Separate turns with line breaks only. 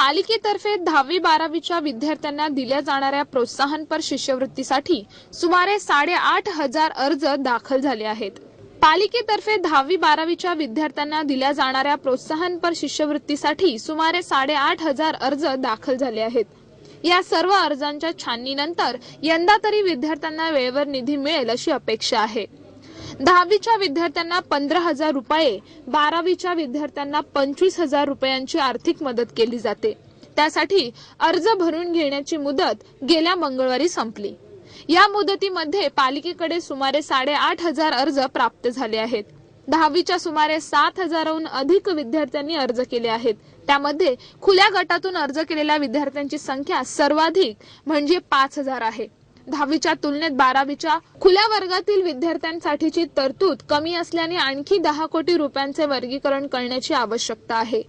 पालिकेतर्फे दहावी बारावीच्या विद्यार्थ्यांना दिल्या जाणाऱ्या प्रोत्साहनपर शिष्यवृत्तीसाठी सुमारे साडेआठ हजार अर्ज दाखल झाले आहेत. पालिकेतर्फे दहावी बारावीच्या विद्यार्थ्यांना दिल्या जाणाऱ्या प्रोत्साहनपर शिष्यवृत्तीसाठी सुमारे साडेआठ हजार अर्ज दाखल झाले आहेत. या सर्व अर्जांच्या छाननीनंतर यंदा तरी विद्यार्थ्यांना वेळेवर निधी मिळेल अशी अपेक्षा आहे. दहावीच्या विद्यार्थ्यांना पंधरा हजार रुपये बारावीच्या विद्यार्थ्यांना पंचवीस हजार रुपयांची आर्थिक मदत केली जाते. त्यासाठी अर्ज भरून घेण्याची मुदत गेल्या मंगळवारी संपली. या मुदतीमध्ये पालिकेकडे सुमारे साडेआठ हजार अर्ज प्राप्त झाले आहेत. दहावीच्या सुमारे सात हजाराहून अधिक विद्यार्थ्यांनी अर्ज केले आहेत. त्यामध्ये खुल्या गटातून अर्ज केलेल्या विद्यार्थ्यांची संख्या सर्वाधिक म्हणजे पाच हजार आहे. दहावीच्या तुलनेत बारावीच्या खुल्या वर्गातील विद्यार्थ्यांसाठीची तरतूद कमी असल्याने आणखी दहा कोटी रुपयांचे वर्गीकरण करण्याची आवश्यकता आहे.